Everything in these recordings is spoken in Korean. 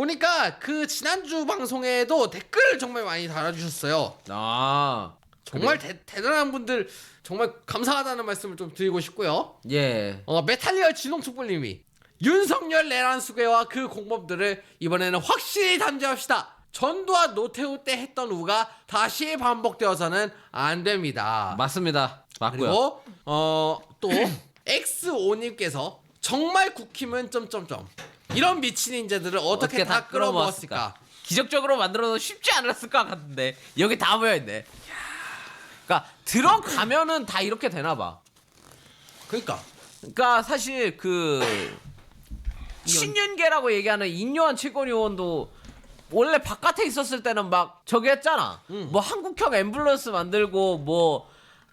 보니까 그 지난주 방송에도 댓글 정말 많이 달아주셨어요. 아, 정말 대, 대단한 분들 정말 감사하다는 말씀을 좀 드리고 싶고요. 예. 어, 메탈리얼 진홍축불님이 윤석열 내란 수괴와 그 공범들을 이번에는 확실히 담재합시다. 전두와 노태우 때 했던 우가 다시 반복되어서는 안 됩니다. 맞습니다. 맞고요. 그리고 어또 X5님께서 정말 국힘은 점점점 이런 미친 인재들을 어떻게, 다 끌어모았을까? 기적적으로 만들어도 쉽지 않았을 것 같은데 여기 다 모여 있네. 그러니까 들어가면은 다 이렇게 되나 봐. 그러니까 그러니까 사실 그 신윤계라고 얘기하는 인요한 최고위원도 원래 바깥에 있었을 때는 막 저기 했잖아. 뭐 한국형 앰뷸런스 만들고 뭐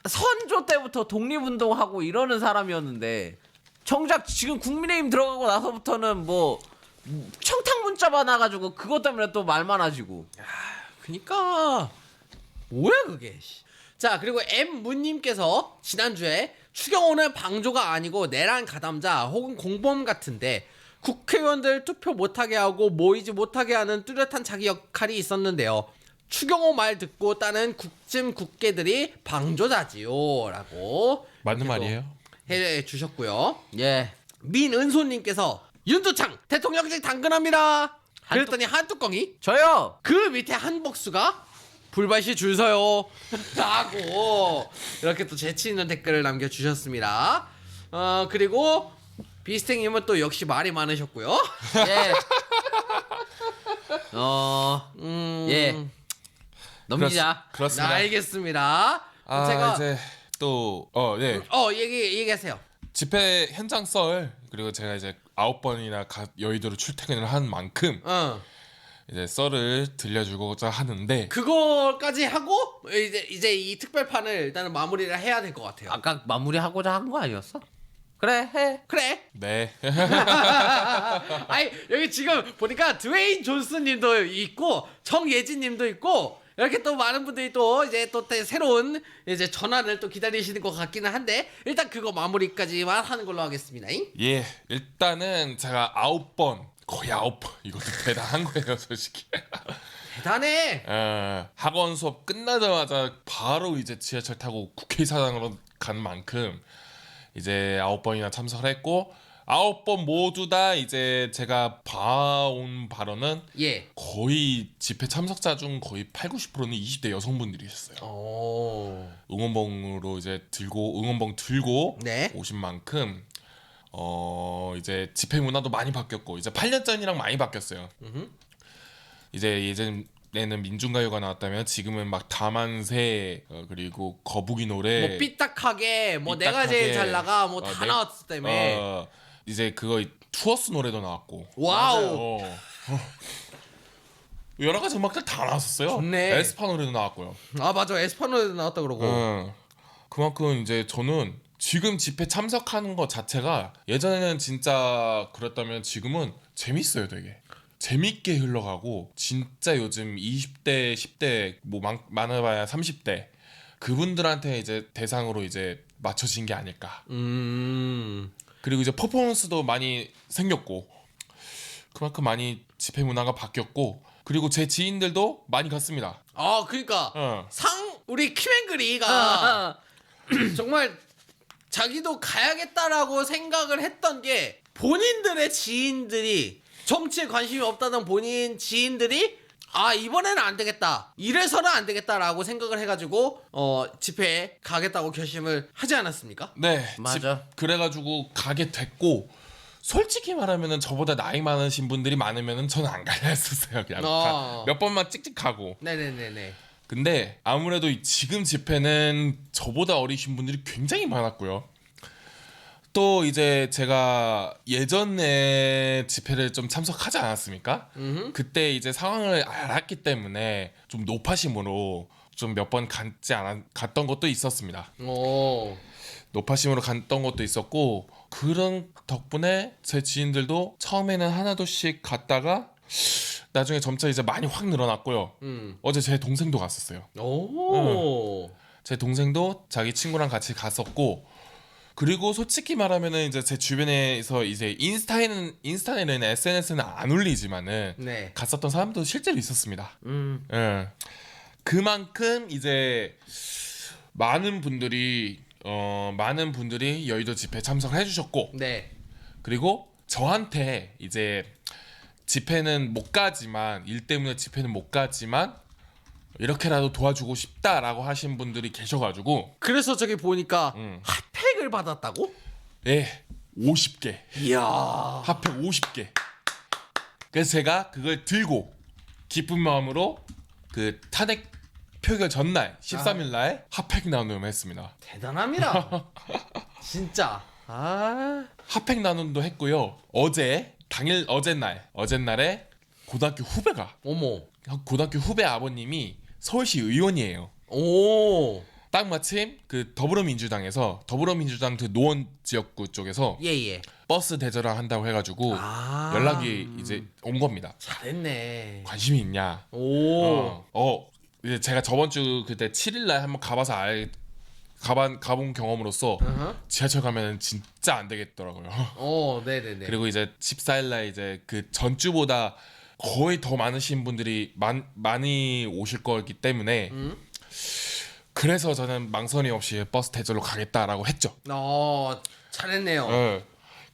선조 때부터 독립운동하고 이러는 사람이었는데 정작 지금 국민의힘 들어가고 나서부터는 뭐 청탁 문자 받아가지고 그것 때문에 또 말 많아지고 그니까 뭐야 그게 씨. 자 그리고 M문님께서 지난주에 추경호는 방조가 아니고 내란 가담자 혹은 공범 같은데 국회의원들 투표 못하게 하고 모이지 못하게 하는 뚜렷한 자기 역할이 있었는데요 추경호 말 듣고 따는 국짐 국계들이 방조자지요 라고 맞는 말이에요. 해 주셨고요. 예. 민은소님께서 윤두창 대통령직 당근합니다. 그랬더니 한 뚜껑이? 저요! 그 밑에 한 복수가? 불밭이 줄 서요. 라고 이렇게 또 재치 있는 댓글을 남겨주셨습니다. 어 그리고 비스탱님은 또 역시 말이 많으셨고요. 예. 어, 음, 예. 넘기자. 그렇, 그렇습니다. 네, 알겠습니다. 아 제가 이제 또 어 네. 어 얘기 얘기하세요 집회 현장 썰 그리고 제가 이제 아홉 번이나 가, 여의도로 출퇴근을 한 만큼 어 이제 썰을 들려주고자 하는데 그거까지 하고 이제 이제 이 특별판을 일단은 마무리를 해야 될 것 같아요 아까 마무리하고자 한 거 아니었어? 그래, 해. 그래 네 아니 여기 지금 보니까 드웨인 존스님도 있고 정예진님도 있고 이렇게 또 많은 분들이 또 이제 또 때- 새로운 이제 전환을 또 기다리시는 것 같기는 한데 일단 그거 마무리까지만 하는 걸로 하겠습니다. 잉? 예, 일단은 제가 아홉 번 거의 아홉 번 이것도 대단한 거예요, 솔직히. 대단해. 어, 학원 수업 끝나자마자 바로 이제 지하철 타고 국회의사당으로 간 만큼 이제 아홉 번이나 참석을 했고 아홉 번 모두 다 이제 제가 봐온 발언은 예. 거의 집회 참석자 중 거의 8, 90%는 20대 여성분들이셨어요. 오. 응원봉으로 이제 들고 응원봉 들고 네. 오신 만큼 어 이제 집회 문화도 많이 바뀌었고 이제 8년 전이랑 많이 바뀌었어요. 이제 예전에는 민중가요가 나왔다면 지금은 막 다만세 어, 그리고 거북이 노래 뭐 삐딱하게 뭐 내가 삐딱하게, 제일 잘 나가 뭐 어, 다 네. 나왔기 때문에 어, 이제 그거 투어스 노래도 나왔고 와우. 어. 여러 가지 음악들 다 나왔었어요. 좋네. 에스파 노래도 나왔고요. 아 맞아 에스파노에도 나왔다 그러고 어. 그만큼 이제 저는 지금 집회 참석하는 것 자체가 예전에는 진짜 그랬다면 지금은 재밌어요 되게 재밌게 흘러가고 진짜 요즘 20대 10대 뭐 많, 많아봐야 30대 그분들한테 이제 대상으로 이제 맞춰진 게 아닐까 음. 그리고 이제 퍼포먼스도 많이 생겼고 그만큼 많이 집회 문화가 바뀌었고 그리고 제 지인들도 많이 갔습니다 아 그러니까 어. 상 우리 키맨그리가 아, 정말 자기도 가야겠다라고 생각을 했던 게 본인들의 지인들이 정치에 관심이 없다던 본인 지인들이 아 이번에는 안 되겠다 이래서는 안 되겠다라고 생각을 해가지고 어 집회에 가겠다고 결심을 하지 않았습니까? 네, 맞아. 집- 그래가지고 가게 됐고 솔직히 말하면은 저보다 나이 많으신 분들이 많으면은 저는 안 갈라 했었어요. 그냥 어. 가- 몇 번만 찍찍 가고. 네네네네. 근데 아무래도 이 지금 집회는 저보다 어리신 분들이 굉장히 많았고요. 또 이제 제가 예전에 집회를 좀 참석하지 않았습니까? 그때 이제 상황을 알았기 때문에 좀 노파심으로 좀 몇 번 갔지 않았 갔던 것도 있었습니다. 오. 노파심으로 갔던 것도 있었고 그런 덕분에 제 지인들도 처음에는 하나둘씩 갔다가 나중에 점차 이제 많이 확 늘어났고요. 음. 어제 제 동생도 갔었어요. 오. 제 동생도 자기 친구랑 같이 갔었고 그리고 솔직히 말하면은 이제 제 주변에서 이제 인스타에는 인스타에는 SNS는 안 올리지만은 네. 갔었던 사람도 실제로 있었습니다. 음. 예. 그만큼 이제 많은 분들이 어 많은 분들이 여의도 집회 참석을 해주셨고 네. 그리고 저한테 이제 집회는 못 가지만 일 때문에 집회는 못 가지만 이렇게라도 도와주고 싶다라고 하신 분들이 계셔가지고 그래서 저기 보니까 음. 핫팩 을 받았다고? 예 50개 이야. 핫팩 50개 그래서 제가 그걸 들고 기쁜 마음으로 그 탄핵 표결 전날 13일 날 핫팩 나눔을 했습니다 대단합니다. 진짜. 아. 핫팩 나눔도 했고요 어제 당일 어제날 어제날에 고등학교 후배가 어머. 고등학교 후배 아버님이 서울시 의원이에요. 오. 딱 마침 그 더불어민주당에서 더불어민주당 그 노원 지역구 쪽에서 예예. 버스 대절을 한다고 해가지고 아. 연락이 이제 온 겁니다. 잘했네. 관심이 있냐? 오. 어, 어, 이제 제가 저번 주 그때 7일날 한번 가봐서 알 가ban 가본 경험으로서 어허. 지하철 가면은 진짜 안 되겠더라고요. 어, 네네네. 그리고 이제 14일날 이제 그 전주보다 거의 더 많으신 분들이 많, 많이 오실 거기 때문에 음? 그래서 저는 망설임 없이 버스 대절로 가겠다라고 했죠. 어, 잘했네요. 예.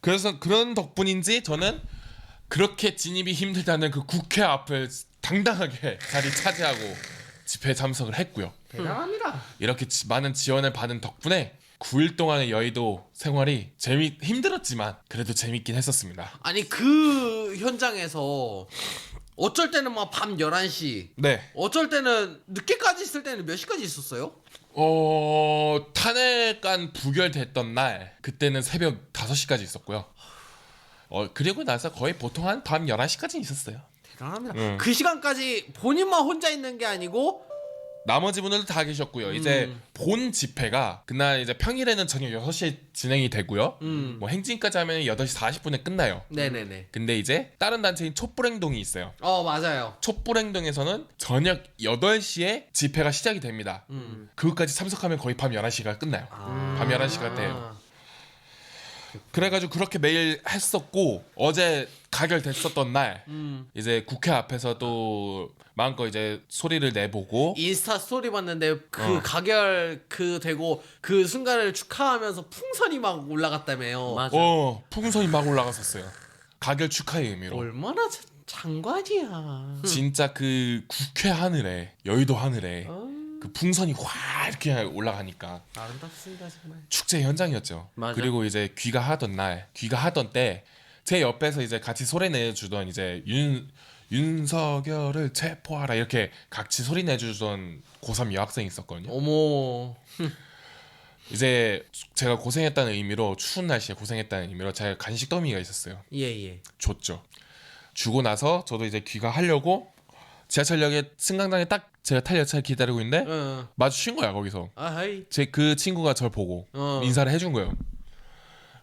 그래서 그런 덕분인지 저는 그렇게 진입이 힘들다는 그 국회 앞을 당당하게 자리 차지하고 집회에 참석을 했고요. 대단합니다. 이렇게 지- 많은 지원을 받은 덕분에 9일 동안의 여의도 생활이 재미 힘들었지만 그래도 재밌긴 했었습니다. 아니 그 현장에서 어쩔 때는 막 밤 11시, 네. 어쩔 때는 늦게까지 있을 때는 몇 시까지 있었어요? 어 탄핵안 부결됐던 날 그때는 새벽 5시까지 있었고요. 어 그리고 나서 거의 보통 한 밤 11시까지 있었어요. 대단합니다. 음. 그 시간까지 본인만 혼자 있는 게 아니고 나머지 분들도 다 계셨고요. 이제 음. 본 집회가 그날 이제 평일에는 저녁 6시에 진행이 되고요. 음. 뭐 행진까지 하면 8시 40분에 끝나요. 네네네. 근데 이제 다른 단체인 촛불행동이 있어요. 어 맞아요. 촛불행동에서는 저녁 8시에 집회가 시작이 됩니다. 음. 그것까지 참석하면 거의 밤 11시가 끝나요. 밤 11시가 돼요. 그래가지고 그렇게 매일 했었고 어제 가결됐었던 날 음. 이제 국회 앞에서 또 마음껏 이제 소리를 내보고 인스타 스토리 봤는데 그 어. 가결 그 되고 그 순간을 축하하면서 풍선이 막 올라갔다며요. 맞아. 어 풍선이 막 올라갔었어요. 가결 축하의 의미로 얼마나 자- 장관이야. 진짜 그 국회 하늘에 여의도 하늘에 어, 그 풍선이 확 이렇게 올라가니까 아름답습니다 정말. 축제 현장이었죠. 맞아. 그리고 이제 귀가하던 날, 귀가하던 때 제 옆에서 이제 같이 소리 내주던 이제 윤 윤석열을 체포하라 이렇게 같이 소리 내주던 고3 여학생이 있었거든요. 어머. 이제 제가 고생했다는 의미로 추운 날씨에 고생했다는 의미로 제가 간식 더미가 있었어요. 예 예. 줬죠. 주고 나서 저도 이제 귀가하려고 지하철역에 승강장에 딱 제가 탈 열차를 기다리고 있는데 어. 마주친 거야 거기서. 아하이. 제 그 친구가 저를 보고 어. 인사를 해준 거예요.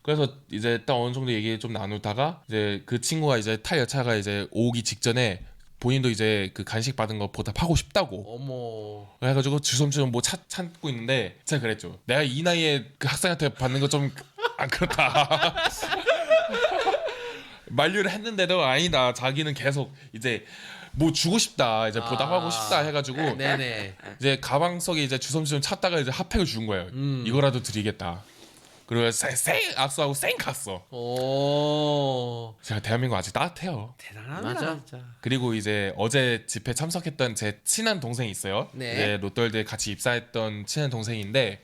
그래서 이제 딱 어느 정도 얘기 좀 나누다가 이제 그 친구가 이제 탈 열차가 이제 오기 직전에 본인도 이제 그 간식 받은 거 보답하고 싶다고 어머. 그래가지고 주섬주섬 뭐 찾, 찾고 있는데 제가 그랬죠. 내가 이 나이에 그 학생한테 받는 거 좀 안 그렇다. 만류를 했는데도 아니다. 자기는 계속 이제 뭐 주고 싶다. 이제 보답하고 아. 싶다 해가지고 네네. 이제 가방 속에 이제 주섬주섬 찾다가 이제 핫팩을 준 거예요. 음. 이거라도 드리겠다. 그리고 쌩, 쌩 악수하고 쌩 갔어. 오. 제가 대한민국 아직 따뜻해요. 대단합니다 맞아. 진짜. 그리고 이제 어제 집회 참석했던 제 친한 동생이 있어요. 네. 이제 롯데월드에 같이 입사했던 친한 동생인데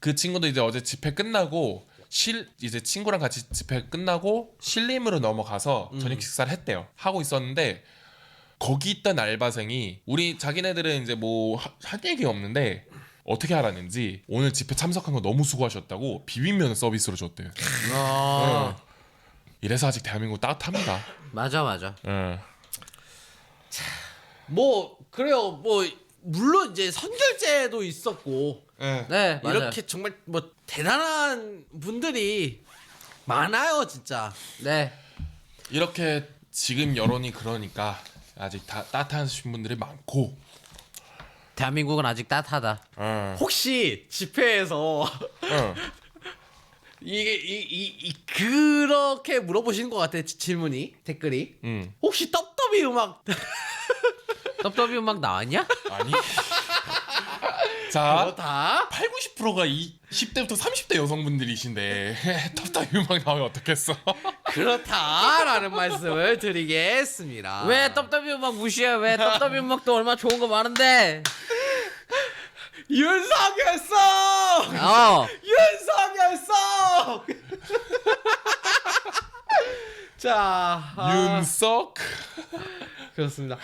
그 친구도 이제 어제 집회 끝나고 실 이제 친구랑 같이 집회 끝나고 신림으로 넘어가서 음. 저녁 식사를 했대요. 하고 있었는데 거기 있던 알바생이 우리 자기네들은 이제 뭐 할 얘기 없는데 어떻게 알았는지 오늘 집회 참석한 거 너무 수고하셨다고 비빔면 서비스로 줬대요. 아. 어. 이래서 아직 대한민국 따뜻합니다. 맞아 맞아. 어. 뭐 그래요. 뭐 물론 이제 선결제도 있었고 예. 네 맞아. 이렇게 정말 뭐 대단한 분들이 많아요 진짜. 네. 이렇게 지금 여론이 그러니까 아직 다 따뜻하신 분들이 많고 대한민국은 아직 따뜻하다. 어. 혹시 집회에서 어. 이게 이, 이, 이 그렇게 물어보시는 것 같아 지- 질문이 댓글이 음. 혹시 떡더비 음악 떡더비 음악 나왔냐? 아니. 그거 자, 다 8, 90%가 이 10대부터 30대 여성분들이신데 탑답 음악 나오면 어떻겠어? 그렇다라는 말씀을 드리겠습니다. 왜 떡더비 음악 무시해? 왜 떡더비 음악도 얼마 나 좋은 거 많은데? 윤석열성 어. 윤석열성 자 아, 윤석. 그렇습니다.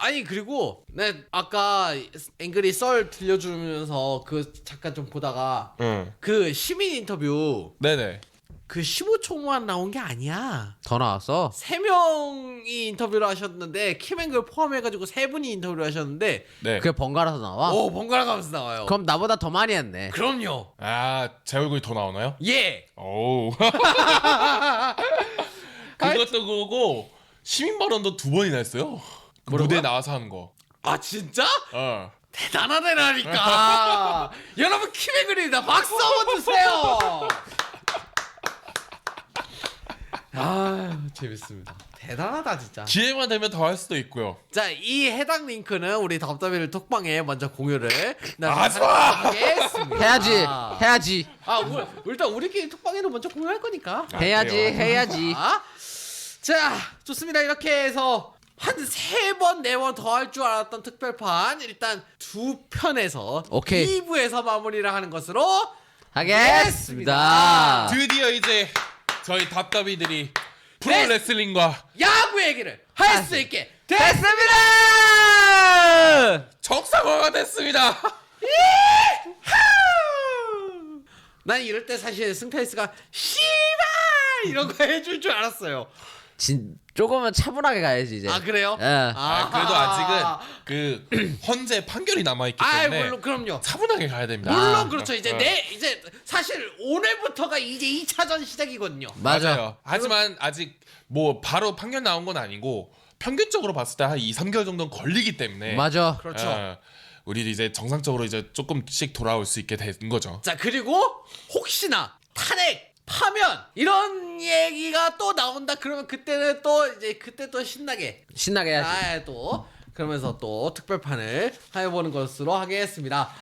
아니 그리고 네 아까 앵글이 썰 들려주면서 그 잠깐 좀 보다가 응. 그 시민 인터뷰 네네. 그 15초만 나온 게 아니야. 더 나왔어? 세 명이 인터뷰를 하셨는데 킴앵글 포함해가지고 세 분이 인터뷰를 하셨는데 네. 그게 번갈아서 나와? 오 번갈아 가면서 나와요. 그럼 나보다 더 많이 했네. 그럼요. 아, 제 얼굴이 더 나오나요? 예. 오. 그것도 그거고 시민 발언도 두 번이나 했어요. 그 무대 나와서 하는 거. 아 진짜? 어. 대단하다라니까. 여러분 킴앵글입니다. 박수 한번 주세요. 아 재밌습니다. 대단하다 진짜. 기회만 되면 더 할 수도 있고요. 자, 이 해당 링크는 우리 덥더비를 톡방에 먼저 공유를 하지 마! 하겠습니다. 해야지. 아, 해야지. 아, 우- 일단 우리끼리 톡방에는 먼저 공유할 거니까. 아, 해야지. 그래요? 해야지. 자, 자, 좋습니다. 이렇게 해서 한 세 번, 네 번 더 할 줄 알았던 특별판 일단 두 편에서 오케이. 2부에서 마무리를 하는 것으로 하겠습니다. 드디어 이제 저희 답답이들이 프로 네. 레슬링과 야구 얘기를 할 수 있게 됐습니다. 됐습니다! 적사과가 됐습니다. 난 이럴 때 사실 승패이스가 씨발 이런 거 해줄 줄 알았어요. 진, 조금은 차분하게 가야지, 이제. 아 그래요? 예. 아, 그래도 아직은 그 헌재 판결이 남아 있기 아 때문에 물론 그럼요. 차분하게 가야 됩니다. 물론 아, 그렇죠. 이제 어. 내 이제 사실 오늘부터가 이제 2차전 시작이거든요. 맞아. 맞아요. 하지만 아직 뭐 바로 판결 나온 건 아니고 평균적으로 봤을 때 한 2, 3개월 정도는 걸리기 때문에 맞아. 그렇죠. 어, 우리 이제 정상적으로 이제 조금씩 돌아올 수 있게 된 거죠. 자 그리고 혹시나 탄핵 파면 이런 얘기가 또 나온다 그러면 그때는 또 이제 그때 또 신나게 신나게 해야지. 아, 또 그러면서 또 특별판을 해보는 것으로 하겠습니다.